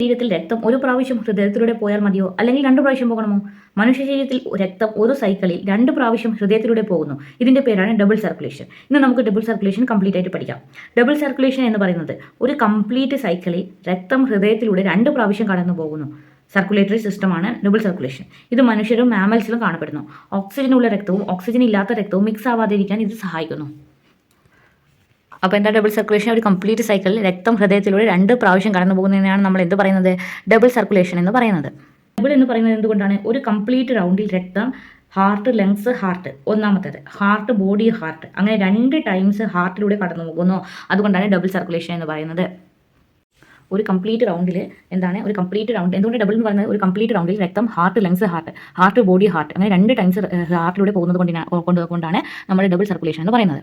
ശരീരത്തിൽ രക്തം ഒരു പ്രാവശ്യം ഹൃദയത്തിലൂടെ പോയാൽ മതിയോ? അല്ലെങ്കിൽ രണ്ട് പ്രാവശ്യം പോകണമോ? മനുഷ്യ ശരീരത്തിൽ രക്തം ഒരു സൈക്കിളിൽ രണ്ട് പ്രാവശ്യം ഹൃദയത്തിലൂടെ പോകുന്നു. ഇതിന്റെ പേരാണ് ഡബിൾ സർക്കുലേഷൻ ഇന്ന് നമുക്ക് ഡബിൾ സർക്കുലേഷൻ കംപ്ലീറ്റ് ആയിട്ട് പഠിക്കാം. ഡബിൾ സർക്കുലേഷൻ എന്ന് പറയുന്നത് ഒരു കംപ്ലീറ്റ് സൈക്കിളിൽ രക്തം ഹൃദയത്തിലൂടെ രണ്ട് പ്രാവശ്യം കടന്നു പോകുന്നു. സർക്കുലേറ്ററി സിസ്റ്റമാണ് ഡബിൾ സർക്കുലേഷൻ ഇത് മനുഷ്യരും മാമൽസിലും കാണപ്പെടുന്നു. ഓക്സിജൻ ഉള്ള രക്തവും ഓക്സിജൻ ഇല്ലാത്ത രക്തവും മിക്സ് ആവാതിരിക്കാൻ ഇത് സഹായിക്കുന്നു. അപ്പോൾ എന്താ ഡബിൾ സർക്കുലേഷൻ ഒരു കംപ്ലീറ്റ് സൈക്കിളിൽ രക്തം ഹൃദയത്തിലൂടെ രണ്ട് പ്രാവശ്യം കടന്നു പോകുന്നതിനാണ് നമ്മൾ എന്ത് പറയുന്നത്? ഡബിൾ സർക്കുലേഷൻ എന്ന് പറയുന്നത്. ഡബിൾ എന്ന് പറയുന്നത് എന്തുകൊണ്ടാണ്? ഒരു കംപ്ലീറ്റ് റൗണ്ടിൽ രക്തം ഹാർട്ട് ലങ്സ് ഹാർട്ട് ഒന്നാമത്തേത് ഹാർട്ട് ബോഡി ഹാർട്ട് അങ്ങനെ രണ്ട് ടൈംസ് ഹാർട്ടിലൂടെ കടന്നു പോകുന്നു. അതുകൊണ്ടാണ് ഡബിൾ സർക്കുലേഷൻ എന്ന് പറയുന്നത്. ഒരു കംപ്ലീറ്റ് റൗണ്ടിൽ എന്താണ്? ഒരു കംപ്ലീറ്റ് റൗണ്ട് എന്തുകൊണ്ട് ഡബിൾ എന്ന് പറയുന്നത്? ഒരു കംപ്ലീറ്റ് റൗണ്ടിൽ രക്തം heart lungs heart heart body heart അങ്ങനെ രണ്ട് ടൈംസ് ഹാർട്ടിലൂടെ പോകുന്നത് കൊണ്ടിനാണ് കൊണ്ടുകൊണ്ടാണ് നമ്മൾ ഡബിൾ സർക്കുലേഷൻ എന്ന് പറയുന്നത്.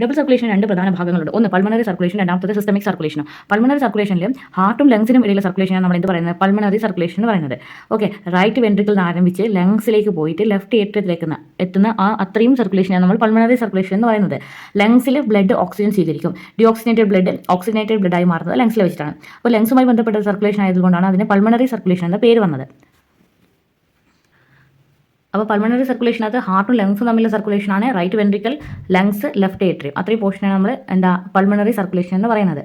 ഡബിൾ സർക്കുലേഷൻ രണ്ട് പ്രധാന ഭാഗങ്ങളുണ്ട്. ഒന്ന് പൾമണറി സർക്കുലേഷൻ രണ്ടാമത്തത് സിസ്റ്റമിക് സർക്കുലേഷൻ പൾമണറി സർക്കുലേഷനിൽ ഹാർട്ടും ലങ്സിനും ഇടയിലെ സർക്കുലേഷനാണ് നമ്മൾ എന്ത് പറയുന്നത്. പൾമണറി സർക്കുലേഷൻ എന്ന് പറയുന്നത്. ഓക്കെ റൈറ്റ് വെൻട്രിക്കിൽ നിന്ന് ആരംഭിച്ച് ലങ്സിലേക്ക് പോയിട്ട് ലെഫ്റ്റ് ഏറ്റത്തിലേക്ക് എത്തുന്ന ആ അത്രയും സർക്കുലേഷനാണ് നമ്മൾ പൾമണറി സർക്കുലേഷൻ എന്ന് പറയുന്നത്. ലങ്സിൽ ബ്ലഡ് ഓക്സിജൻ സ്വീകരിക്കും. ഡിയോക്സിനേറ്റഡ് ബ്ലഡ് ഓക്സിജനേറ്റഡ് ബ്ലഡായി മാറുന്നത് ലങ്സിൽ വെച്ചിട്ടാണ്. അപ്പോൾ ലങ്സുമായി ബന്ധപ്പെട്ട സർക്കുലേഷൻ ആയതുകൊണ്ടാണ് അതിന് പൾമണറി സർക്കുലേഷൻ എന്ന പേര് വന്നത്. അപ്പോൾ പൾമണറി സർക്കുലേഷനകത്ത് ഹാർട്ടും ലങ്സും തമ്മിലുള്ള സർക്കുലേഷനാണ് right ventricle lungs left atrium അത്രയും പോർഷനാണ് നമ്മൾ എന്താ പൾമണറി സർക്കുലേഷൻ എന്ന് പറയുന്നത്.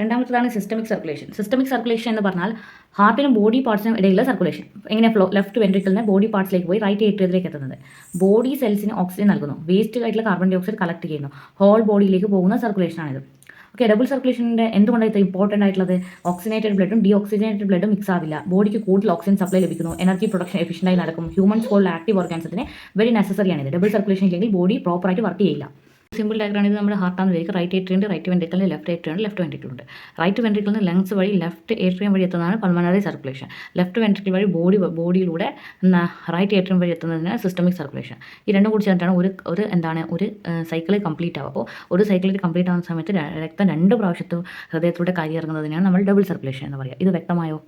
രണ്ടാമത്തേതാണ് സിസ്റ്റമിക് സർക്കുലേഷൻ സിസ്റ്റമിക് സർക്കുലേഷൻ എന്ന് പറഞ്ഞാൽ ഹാർട്ടിനും ബോഡി പാർട്സിനും ഇടയിലുള്ള സർക്കുലേഷൻ എങ്ങനെ ഫ്ലോ ലെഫ്റ്റ് വെൻട്രിക്കലിന് ബോഡി പാർട്സിലേക്ക് പോയി റൈറ്റ് ഏട്രിയത്തിലേക്ക് എത്തുന്നത്. ബോഡി സെൽസിന് ഓക്സിജൻ നൽകുന്നു. വേസ്റ്റ് ആയിട്ടുള്ള കാർബൺ ഡൈ ഓക്സൈഡ് കളക്ട് ചെയ്യുന്നു ഹോൾ ബോഡിയിലേക്ക് പോകുന്ന സർക്കുലേഷനാണിത് ഓക്കെ ഡബിൾ സർക്കുലേഷന്റെ എന്തുകൊണ്ടാണ് ഇത്ര ഇമ്പോർട്ടന്റ് ആയിട്ടുള്ളത്? ഓക്സിനേറ്റഡ് ബ്ലഡും ഡി ഓക്സിജനേറ്റഡ് ബ്ലഡും മിക്സ് ആവില്ല. ബോഡിക്ക് കൂടുതൽ ഓക്സിജൻ സപ്ലൈ ലഭിക്കുന്നു. എനർജി പ്രൊഡക്ഷൻ എഫിഷ്യന്റായി നടക്കും. ഹ്യൂമൻസ് പോലുള്ള ആക്റ്റീവ് ഓർഗാൻസത്തിന് വെരി നെസസറിയാണ് ഇത് ഡബിൾ സർക്കുലേഷൻ ഇല്ലെങ്കിൽ ബോഡി പ്രോപ്പറായിട്ട് വർക്ക് ചെയ്യില്ല. സിമ്പിൾ ഡയഗ്രാം ഇത് നമ്മുടെ ഹാർട്ടാണ് വിചാരിക്കുക റൈറ്റ് ഏട്രിയം ഉണ്ട് റൈറ്റ് വെന്റിക്കലിന് ലെഫ്റ്റ് ഏട്രിയം ഉണ്ട് ലെഫ്റ്റ് വെൻട്രിക്കൽ ഉണ്ട് റൈറ്റ് വെൻട്രിക്കലിന് ലങ്സ് വഴി ലെഫ്റ്റ് ഏട്രിയം വഴി എത്തുന്നതാണ് പൾമണറി സർക്കുലേഷൻ ലെഫ്റ്റ് വെന്റിക്കൽ വഴി ബോഡി ബോഡിയിലൂടെ റൈറ്റ് ഏട്രിയം വഴി എത്തുന്നതിന് സിസ്റ്റമിക് സർക്കുലേഷൻ ഈ രണ്ടും കൂടി ചേർന്നിട്ടാണ് ഒരു ഒരു എന്താണ് ഒരു സൈക്കിൾ കംപ്ലീറ്റ് ആവുക. അപ്പോൾ ഒരു സൈക്കിളിൽ കംപ്ലീറ്റ് ആവുന്ന സമയത്ത് രക്തം രണ്ട് പ്രാവശ്യത്തും ഹൃദയത്തിലൂടെ കയറി ഇറങ്ങുന്നതിനാണ് നമ്മൾ ഡബിൾ സർക്കുലേഷൻ എന്ന് പറയുക. ഇത് വ്യക്തമായോ?